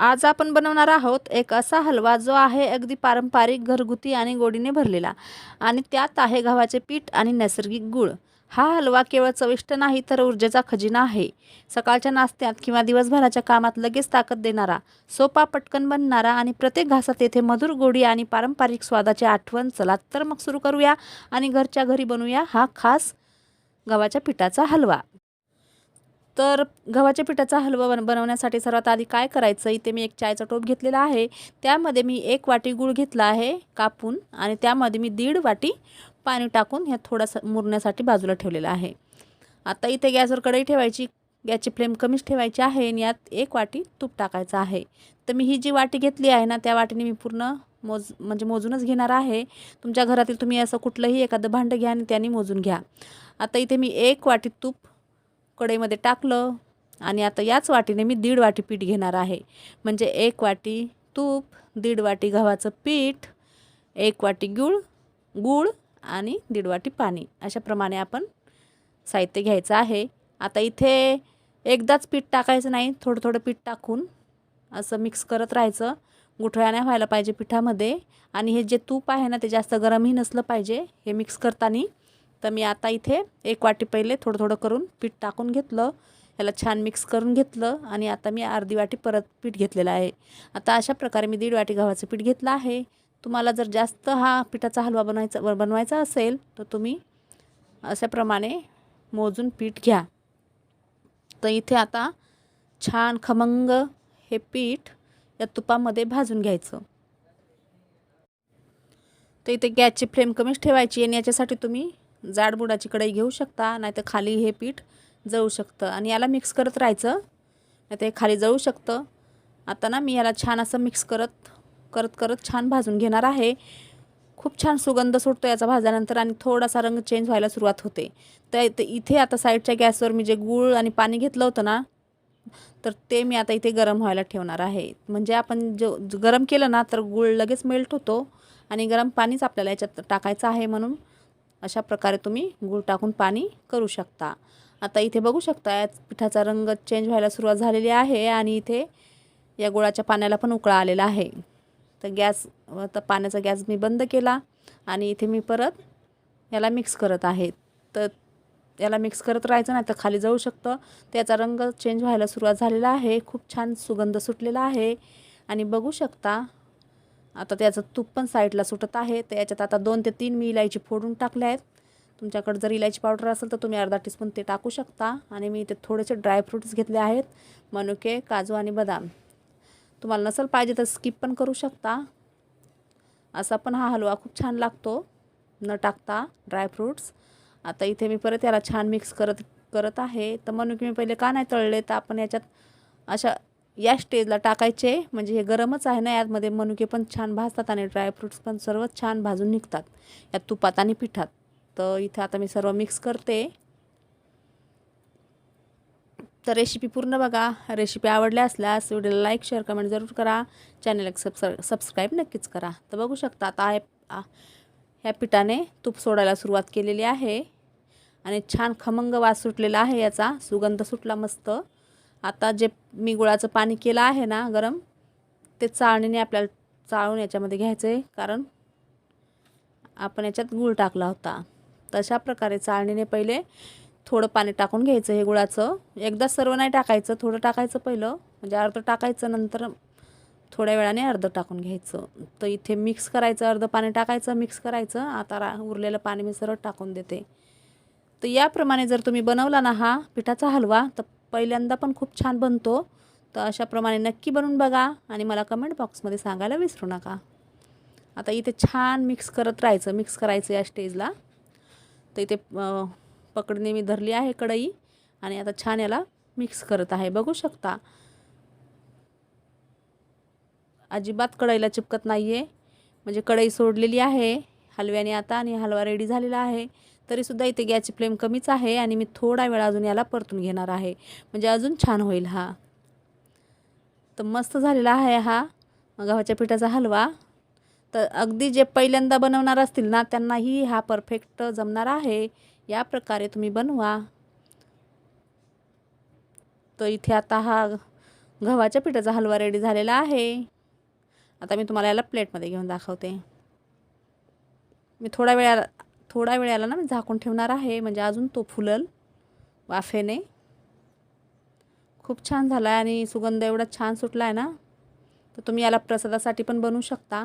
आज आपण बनवणार आहोत एक असा हलवा जो आहे अगदी पारंपरिक घरगुती आणि गोडीने भरलेला. आणि त्यात आहे गव्हाचे पीठ आणि नैसर्गिक गूळ. हा हलवा केवळ चविष्ट नाही तर ऊर्जेचा खजिना आहे. सकाळच्या नाश्त्यात किंवा दिवसभराच्या कामात लगेच ताकद देणारा सोपा पटकन बनणारा आणि प्रत्येक घासात येथे मधुर गोडी आणि पारंपरिक स्वादाची आठवण चला तर मग सुरू करूया आणि घरच्या घरी बनवूया हा खास गव्हाच्या पिठाचा हलवा. तर गव्हाच्या पिठाचा हलवा बन बनवण्यासाठी सर्वात आधी काय करायचं? इथे मी एक चायचा टोप घेतलेला आहे. त्यामध्ये मी एक वाटी गूळ घेतला आहे कापून आणि त्यामध्ये मी दीड वाटी पाणी टाकून ह्या थोडासा मुरण्यासाठी बाजूला ठेवलेला आहे. आता इथे गॅसवर कढई ठेवायची. गॅसची फ्लेम कमीच ठेवायची आहे आणि यात एक वाटी तूप टाकायचं आहे. तर मी ही जी वाटी घेतली आहे ना त्या वाटीने मी पूर्ण मोज म्हणजे मोजूनच घेणार आहे. तुमच्या घरातील तुम्ही असं कुठलंही एखादं भांडं घ्या आणि त्याने मोजून घ्या. आता इथे मी एक वाटी तूप कढईमध्ये टाकलं आणि आता याच वाटीने मी दीड वाटी पीठ घेणार आहे. म्हणजे एक वाटी तूप दीड वाटी गव्हाचं पीठ एक वाटी गूळ गूळ आणि दीड वाटी पाणी. अशाप्रमाणे आपण साहित्य घ्यायचं आहे. आता इथे एकदाच पीठ टाकायचं नाही थोडं थोडं पीठ टाकून असं मिक्स करत राहायचं. गुठळ्या नाही व्हायला पाहिजे पिठामध्ये. आणि हे जे तूप आहे ना ते जास्त गरमही नसलं पाहिजे. हे मिक्स करताना तर मी आता इथे एक वाटी पहिले थोडं थोडं करून पीठ टाकून घेतलं. याला छान मिक्स करून घेतलं आणि आता मी अर्धी वाटी परत पीठ घेतलेलं आहे. आता अशा प्रकारे मी दीड वाटी गव्हाचं पीठ घेतलं आहे. तुम्हाला जर जास्त हा पिठाचा हलवा बनवायचा बनवायचा असेल तर तुम्ही अशाप्रमाणे मोजून पीठ घ्या. तर इथे आता छान खमंग हे पीठ या तुपामध्ये भाजून घ्यायचं. तर इथे गॅसची फ्लेम कमीच ठेवायची आणि याच्यासाठी तुम्ही जाडबुडाची कढई घेऊ शकता नाहीतर खाली हे पीठ जळू शकतं. आणि याला मिक्स करत राहायचं नाही ते खाली जळू शकतं. आता ना मी याला छान असं मिक्स करत करत करत छान भाजून घेणार आहे. खूप छान सुगंध सुटतो याचा भाजल्यानंतर आणि थोडासा रंग चेंज व्हायला सुरुवात होते. तर इथे आता साईडच्या गॅसवर मी जे गूळ आणि पाणी घेतलं होतं ना तर ते मी आता इथे गरम व्हायला ठेवणार आहे. म्हणजे आपण जो गरम केलं ना तर गूळ लगेच मेल्ट होतो आणि गरम पाणीच आपल्याला याच्यात टाकायचं आहे म्हणून. अशा प्रकारे तुम्ही गूळ टाकून पाणी करू शकता. आता इथे बघू शकता या पिठाचा रंग चेंज व्हायला सुरुवात झालेली आहे आणि इथे या गुळाच्या पाण्याला पण उकळा आलेला आहे. तर गॅस तर पाण्याचा गॅस मी बंद केला आणि इथे मी परत याला मिक्स करत आहे. तर याला मिक्स करत राहायचं नाही तर खाली जाऊ शकतं. त्याचा रंग चेंज व्हायला सुरुवात झालेला आहे. खूप छान सुगंध सुटलेला आहे. आणि बघू शकता आता त्याचं तूप पण साईडला सुटत आहे. तर याच्यात आता दोन ते तीन मी इलायची फोडून टाकल्या आहेत. तुमच्याकडे जर इलायची पावडर असेल तर तुम्ही अर्धा टीस्पून ते टाकू शकता. आणि मी इथे थोडेसे ड्रायफ्रूट्स घेतले आहेत. मनुके काजू आणि बदाम. तुम्हाला नसेल पाहिजे तर स्किप पण करू शकता. असा पण हा हलवा खूप छान लागतो. न टाकता ड्रायफ्रूट्स आता इथे मी परत याला छान मिक्स करत करत आहे. तर मनुके मी पहिले का नाही तळले? तर आपण याच्यात अशा या स्टेजला टाकायचे. म्हणजे हे गरमच आहे ना यामध्ये. मनुके पण छान भाजतात आणि ड्रायफ्रूट्स पण सर्व छान भाजून निघतात. या तुपात आणि पिठात. तर इथे आता मी सर्व मिक्स करते. तर रेसिपी पूर्ण बघा. रेसिपी आवडल्या असल्यास व्हिडिओला लाईक शेअर कमेंट जरूर करा. चॅनलला सबस्क्राईब सबस्क्राईब नक्कीच करा. तर बघू शकता आता ह्या पिठाने तूप सोडायला सुरुवात केलेली आहे. आणि छान खमंग वास सुटलेला आहे याचा. सुगंध सुटला मस्त. आता जे मी गुळाचं पाणी केलं आहे ना गरम ते चाळणीने आपल्याला चाळून याच्यामध्ये घ्यायचं आहे कारण आपण याच्यात गूळ टाकला होता. तशा प्रकारे चाळणीने पहिले थोडं पाणी टाकून घ्यायचं हे गुळाचं. एकदा सर्व नाही टाकायचं थोडं टाकायचं पहिलं. म्हणजे अर्धं टाकायचं नंतर थोड्या वेळाने अर्धं टाकून घ्यायचं. तर इथे मिक्स करायचं अर्धं पाणी टाकायचं मिक्स करायचं. आता रा उरलेलं पाणी मी सरळ टाकून देते. तर याप्रमाणे जर तुम्ही बनवला ना हा पिठाचा हलवा तर पहिल्यांदा पण खूप छान बनतो. तर अशाप्रमाणे नक्की बनवून बघा आणि मला कमेंट बॉक्समध्ये सांगायला विसरू नका. आता इथे छान मिक्स करत राहायचं मिक्स करायचं या स्टेजला तर इथे पकडणे मी धरली आहे कढई आणि आता छान याला मिक्स करत आहे. बघू शकता. अजिबात कढईला चिपकत नाही आहे म्हणजे कढई सोडलेली आहे. हलव्याने आता आणि हलवा रेडी झालेला आहे. तरीसुद्धा इथे गॅसची फ्लेम कमीच आहे आणि मी थोडा वेळ अजून याला परतून घेणार आहे. म्हणजे अजून छान होईल हा. तर मस्त झालेला आहे हा. गव्हाच्या पिठाचा हलवा. तर अगदी जे पहिल्यांदा बनवणार असतील ना त्यांनाही हा परफेक्ट जमणार आहे. या प्रकारे तुम्ही बनवा. तर इथे आता हा गव्हाच्या पिठाचा हलवा रेडी झालेला आहे. आता मी तुम्हाला याला प्लेटमध्ये घेऊन दाखवते. मी थोड्या थोडा वेळ वेळाला ना मी झाकून ठेवणार आहे. म्हणजे अजून तो फुलल वाफेने. खूप छान झाला आहे आणि सुगंध एवढा छान सुटला आहे ना. तर तुम्ही याला प्रसादासाठी पण बनवू शकता.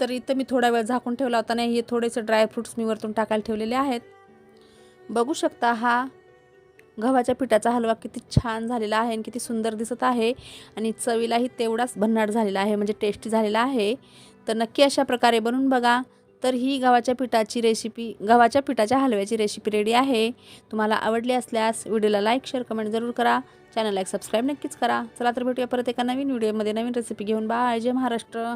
तर इथं मी थोडा वेळ झाकून ठेवला होता नाही हे थोडेसे ड्रायफ्रूट्स मी वरतून टाकायला ठेवलेले आहेत. बघू शकता हा गव्हाच्या पिठाचा हलवा किती छान झालेला आहे आणि किती सुंदर दिसत आहे. आणि चवीलाही तेवढाच भन्नाट झालेला आहे म्हणजे टेस्टी झालेला आहे. तर नक्की अशा प्रकारे बनवून बघा. तर ही गव्हाच्या पिठाची रेसिपी गव्हाच्या पिठाच्या हलव्याची रेसिपी रेडी आहे. तुम्हाला आवडली असल्यास व्हिडिओला लाईक शेअर कमेंट जरूर करा. चॅनलला एक सबस्क्राईब नक्कीच करा. चला तर भेटूया परत एका नवीन व्हिडिओमध्ये नवीन रेसिपी घेऊन. बा जय महाराष्ट्र.